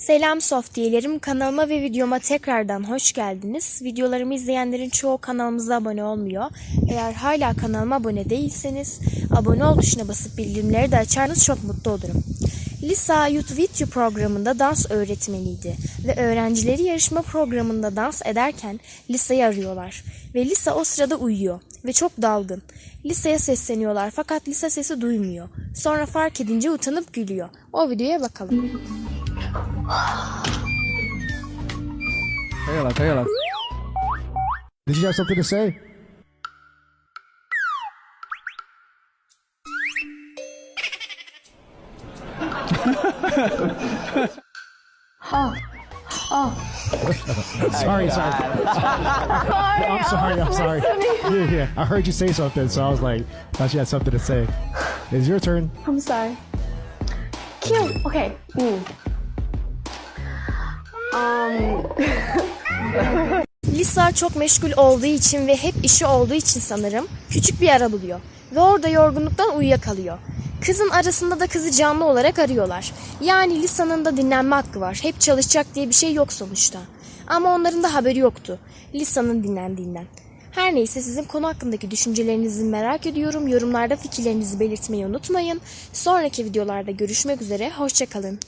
Selam softiyelerim kanalıma ve videoma tekrardan hoş geldiniz. Videolarımı izleyenlerin çoğu kanalımıza abone olmuyor. Eğer hala kanalıma abone değilseniz abone ol tuşuna basıp bildirimleri de açarsanız çok mutlu olurum. Lisa Youth Video programında dans öğretmeniydi ve öğrencileri yarışma programında dans ederken Lisa'yı arıyorlar ve Lisa o sırada uyuyor ve çok dalgın. Lisa'ya sesleniyorlar fakat Lisa sesi duymuyor. Sonra fark edince utanıp gülüyor. O videoya bakalım. Pégala, pégala. Did you have something to say? Oh sorry, sorry. I'm sorry, I'm sorry. Yeah, yeah. I heard you say something, so I was like, thought you had something to say. It's your turn. I'm sorry. Cute. Okay. Mm. Um, Lisa çok meşgul olduğu için ve hep işi olduğu için sanırım küçük bir ara buluyor ve orada yorgunluktan uyuyakalıyor. Kızın arasında da kızı canlı olarak arıyorlar. Yani Lisa'nın da dinlenme hakkı var. Hep çalışacak diye bir şey yok sonuçta. Ama onların da haberi yoktu. Lisa'nın dinlendiğinden. Her neyse sizin konu hakkındaki düşüncelerinizi merak ediyorum. Yorumlarda fikirlerinizi belirtmeyi unutmayın. Sonraki videolarda görüşmek üzere. Hoşçakalın.